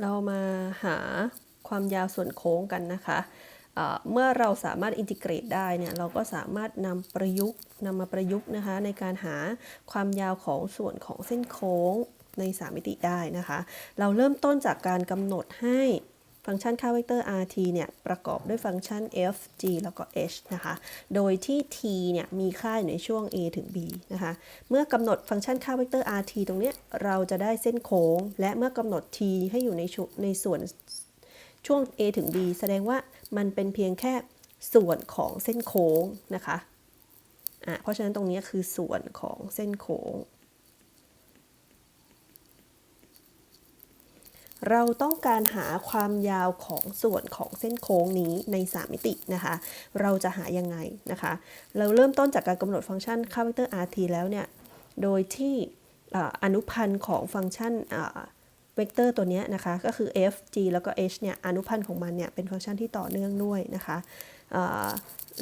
เรามาหาความยาวส่วนโค้งกันนะคะเมื่อเราสามารถอินทิเกรตได้เนี่ยเราก็สามารถนำประยุกต์นำมาประยุกต์นะคะในการหาความยาวของส่วนของเส้นโค้งใน 3 มิติได้นะคะ เราเริ่มต้นจากการกำหนดให้ ฟังก์ชันค่าเวกเตอร์ rt เนี่ยประกอบด้วยฟังก์ชัน f g แล้วก็ h นะคะ โดยที่ t เนี่ยมีค่าอยู่ในช่วง a ถึง b นะคะ เมื่อกำหนดฟังก์ชันค่าเวกเตอร์ rt ตรงเนี้ยเราจะได้เส้นโค้ง และเมื่อกำหนด t ให้อยู่ในในส่วนช่วง a ถึง b แสดงว่ามันเป็นเพียงแค่ส่วนของเส้นโค้งนะคะะเพราะฉะนั้นตรงนี้คือส่วนของเส้นโค้ง เราต้องการหาความยาวของส่วนของเส้นโค้งนี้ใน 3 มิตินะคะ เราจะหายังไงนะคะ เราเริ่มต้นจากการกำหนดฟังก์ชันค่าเวกเตอร์ rt แล้วเนี่ย โดยที่อนุพันธ์ของฟังก์ชันเวกเตอร์ตัวนี้นะคะ ก็คือ f g แล้วก็ h เนี่ยอนุพันธ์ของมันเนี่ยเป็นฟังก์ชันที่ต่อเนื่องด้วยนะคะ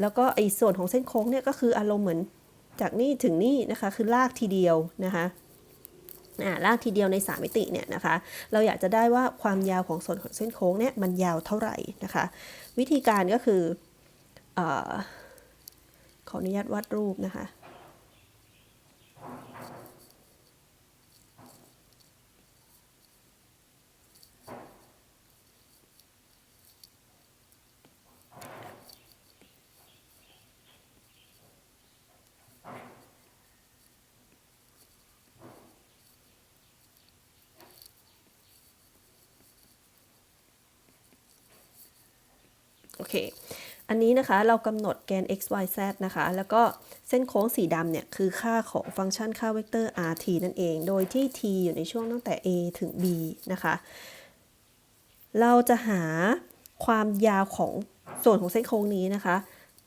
แล้วก็ไอ้ส่วนของเส้นโค้งเนี่ยก็คืออารมณ์เหมือนจากนี่ถึงนี่นะคะ คือลากทีเดียวนะคะ ลากทีเดียวใน 3 มิติเนี่ยนะคะ เราอยากจะได้ว่าความยาวของส่วนของเส้นโค้งเนี่ยมันยาวเท่าไหร่นะคะ วิธีการก็คืออขออนุญาตวาดรูปนะคะ เค อันนี้นะคะเรากำหนดแกน x y z นะคะ แล้วก็เส้นโค้งสีดำเนี่ยคือค่าของฟังก์ชันค่าเวกเตอร์ rt นั่นเอง โดยที่ t อยู่ในช่วงตั้งแต่ a ถึง b นะคะ เราจะหาความยาวของส่วนของเส้นโค้งนี้นะคะ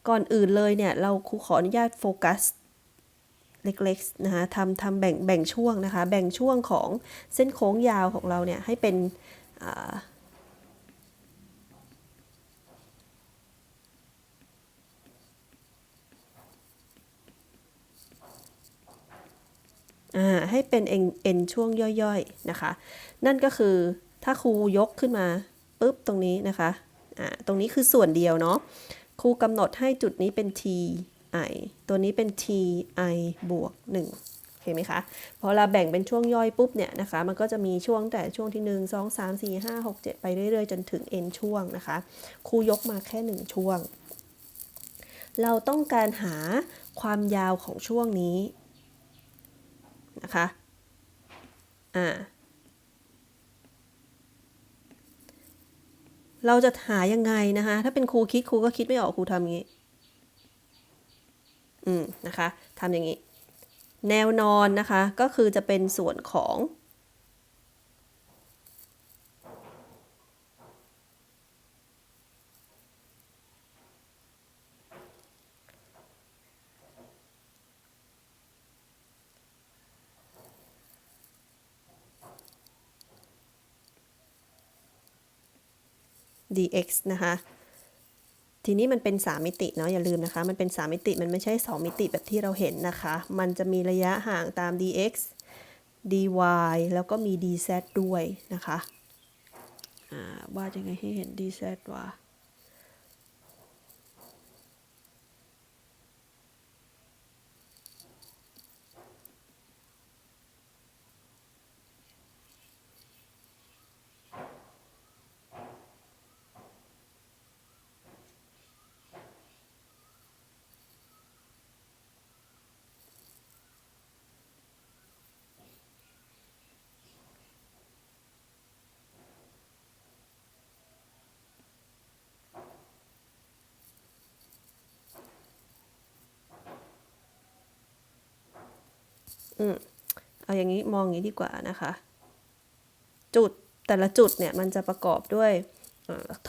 ก่อนอื่นเลยเนี่ยเราครูขออนุญาตโฟกัสเล็กๆนะคะทำทำแบ่งแบ่งช่วงนะคะ แบ่งช่วงของเส้นโค้งยาวของเราเนี่ยให้เป็นอ่า อ่า ให้เป็นเอ็นเอ็นช่วงย่อยๆนะคะ นั่นก็คือถ้าครูยกขึ้นมาปุ๊บตรงนี้นะคะอ่าตรงนี้คือส่วนเดียวเนาะครูกำหนดให้จุดนี้เป็น t i ตัวนี้เป็น t i บวก1โอเคไหมคะพอเราแบ่งเป็นช่วงย่อยปุ๊บเนี่ยนะคะ มันก็จะมีช่วงแต่ช่วงที่ 1 2 3 4 5 6 7 ไปเรื่อยๆ จนถึง n ช่วงนะคะ ครูยกมาแค่ 1 ช่วง เราต้องการหาความยาวของช่วงนี้ นะคะ อ่า เราจะหายังไงนะคะ ถ้าเป็นครูคิดครูก็คิดไม่ออกครูทำอย่างนี้ อืม นะคะทำอย่างนี้ แนวนอนนะคะ ก็คือจะเป็นส่วนของ dx นะคะ ทีนี้มันเป็น 3 มิติเนาะอย่าลืมนะคะ มันเป็น 3 มิติมันไม่ใช่ 2 มิติแบบที่เราเห็นนะคะ มันจะมีระยะห่างตาม dx dy แล้วก็มี dz ด้วยนะคะ อ่าวาดยังไงให้เห็น dz ว่า อืมเอาอย่างนี้มองอย่างนี้ดีกว่านะคะ จุดแต่ละจุดเนี่ยมันจะประกอบด้วย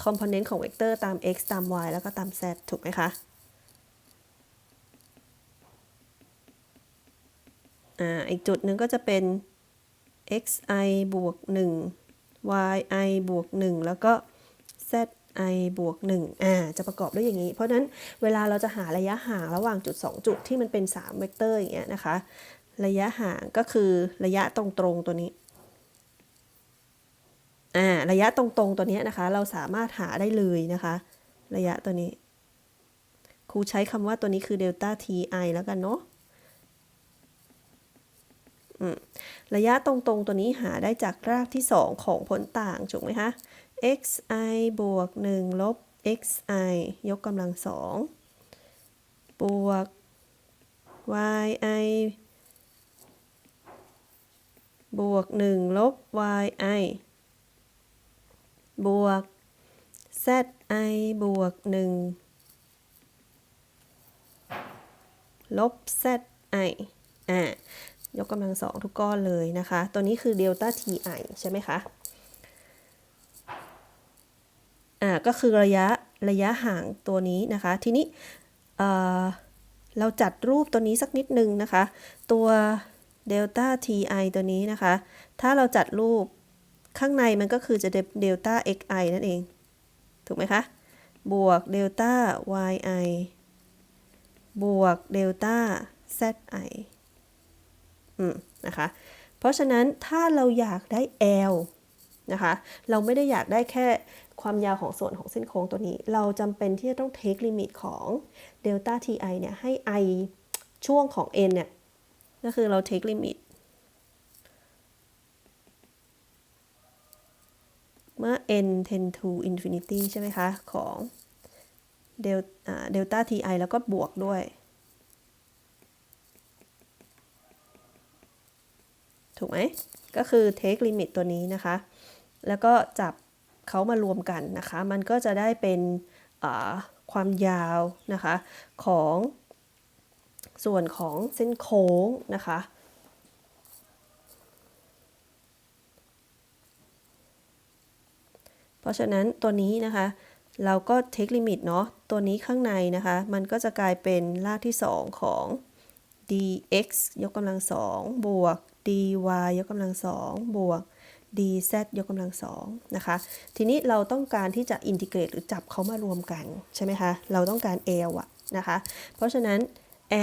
คอมโพเนนต์ของเวกเตอร์ตาม x ตาม y แล้วก็ตาม z ถูกไหมคะอ่าอีกจุดหนึ่งก็จะเป็น xi บวก 1 yi บวก 1 แล้วก็ zi บวก 1 อ่า จะประกอบด้วยอย่างนี้ เพราะฉะนั้นเวลาเราจะหาระยะห่างระหว่างจุด 2 จุดที่มันเป็น 3 เวกเตอร์อย่างเงี้ยนะคะ ระยะห่างก็คือระยะตรงๆตัวนี้ อ่า ระยะตรงๆตัวนี้นะคะ เราสามารถหาได้เลยนะคะ ระยะตัวนี้ ครูใช้คำว่าตัวนี้คือเดลต้า ti แล้วกันเนาะระยะตรงๆตัวนี้หาได้จากรากที่ 2 ของผลต่าง ถูกไหมคะ xi บวก 1 ลบ xi ยกกำลังสองบวก yi บวก 1 ลบ yi บวก zi บวก 1 ลบ zi อ่ายกกำลังสองทุกก้อนเลยนะคะ ตัวนี้คือเดลต้า ti ใช่ไหมคะ อ่า ก็คือระยะระยะห่างตัวนี้นะคะ ทีนี้ เอ่อ เราจัดรูปตัวนี้สักนิดนึงนะคะ ตัว เดลต้า ti ตัวนี้นะคะ ถ้าเราจัดรูปข้างในมันก็คือจะเดลต้า xi นั่นเอง ถูกไหมคะ บวกเดลต้า yi บวกเดลต้า zi อืม นะคะ เพราะฉะนั้นถ้าเราอยากได้ L นะคะ เราไม่ได้อยากได้แค่ความยาวของส่วนของเส้นโค้งตัวนี้ เราจำเป็นที่จะต้องเทคลิมิตของเดลต้า ti เนี่ยให้ i ช่วงของ n เนี่ย ก็คือเราเทคลิมิตเมื่อ n tend to infinity ใช่ไหมคะ ของเดลเดลต้า ti แล้วก็บวกด้วย ถูกไหม ก็คือ take limit ตัวนี้นะคะ แล้วก็จับเขามารวมกันนะคะ มันก็จะได้เป็นความยาวนะคะของ ส่วนของเส้นโค้งนะคะ เพราะฉะนั้นตัวนี้นะคะ เราก็ take limit เนาะตัวนี้ข้างในนะคะ มันก็จะกลายเป็นรากที่ 2 ของ dx ยกกำลังสองบวก dy ยกกำลังสองบวก dz ยกกำลังสองนะคะ ทีนี้เราต้องการที่จะอินทิเกรตหรือจับเขามารวมกัน ใช่ไหมคะ เราต้องการ L อะนะคะ เพราะฉะนั้น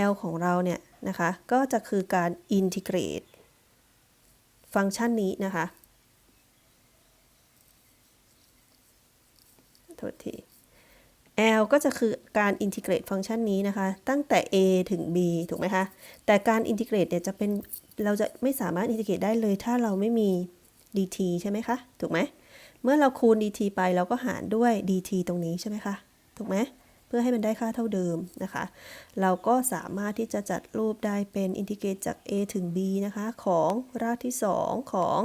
L ของเราเนี่ยนะคะ ก็จะคือการอินทิเกรตฟังก์ชันนี้นะคะโทษที L ก็จะคือการอินทิเกรตฟังก์ชันนี้นะคะ ตั้งแต่ a ถึง b ถูกไหมคะ แต่การอินทิเกรตเนี่ยจะเป็นเราจะไม่สามารถอินทิเกรตได้เลย ถ้าเราไม่มี dt ใช่ไหมคะ ถูกไหม เมื่อเราคูณ dt ไปเราก็หารด้วย dt ตรงนี้ใช่ไหมคะ ถูกไหม เพื่อให้มันได้ค่าเท่าเดิมนะคะ เราก็สามารถที่จะจัดรูปได้เป็นอินทิเกรตจาก a ถึง b นะคะ ของรากที่ 2 ของ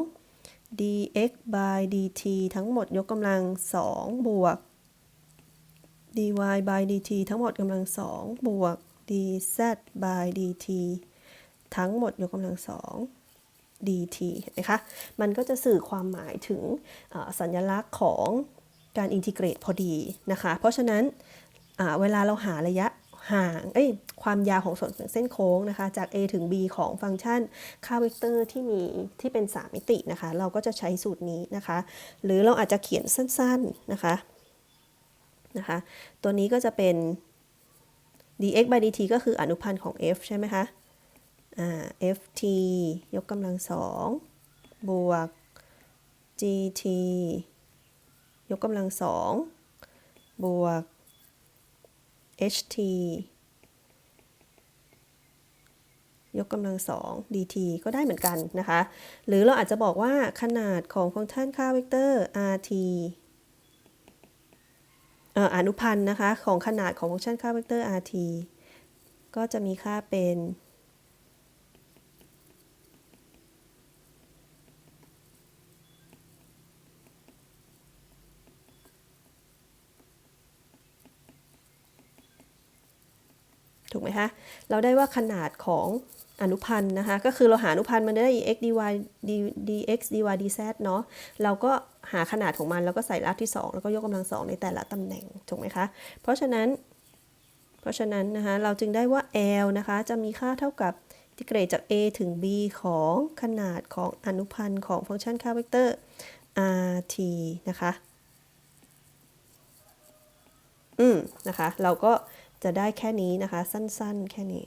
dx by dt ทั้งหมดยกกำลัง 2 บวก dy by dt ทั้งหมดกำลัง 2 บวก dz by dt ทั้งหมดยกกำลัง 2 dt นไหมคะ มันก็จะสื่อความหมายถึงสัญลักษณ์ของการอินทิเกรตพอดีนะคะ เพราะฉะนั้น เวลาเราหาระยะห่างเอ้ยความยาวของส่วนของเส้นโค้งนะคะ จาก a ถึง b ของฟังก์ชันค่าเวกเตอร์ที่มีที่เป็น 3 มิตินะคะ เราก็จะใช้สูตรนี้นะคะ หรือเราอาจจะเขียนสั้นๆนะคะนะคะ ตัวนี้ก็จะเป็น dx by dt ก็คืออนุพันธ์ของ f ใช่ไหมคะ ft ยกกำลังสองบวก gt ยกกำลังสองบวก ht ยกกำลังสอง dt ก็ได้เหมือนกันนะคะ หรือเราอาจจะบอกว่าขนาดของฟังก์ชันค่าเวกเตอร์ rt อนุพันธ์นะคะ ของขนาดของฟังก์ชันค่าเวกเตอร์ rt ก็จะมีค่าเป็น ถูกไหมคะเราได้ว่าขนาดของอนุพันธ์นะคะก็คือเราหาอนุพันธ์มันได้ x dy dx dy dz เนาะเราก็หาขนาดของมันแล้วก็ใส่รากที่ 2 แล้วก็ยกกำลังสองในแต่ละตำแหน่งถูกไหมคะเพราะฉะนั้น เพราะฉะนั้นนะคะเราจึงได้ว่า L นะคะจะมีค่าเท่ากับที่เกรดจาก a ถึง b ของขนาดของอนุพันธ์ของฟังก์ชันค่าเวกเตอร์ rt นะคะอืมนะคะเราก็ จะได้แค่นี้นะคะ สั้นๆ แค่นี้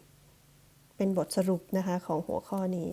เป็นบทสรุปนะคะของหัวข้อนี้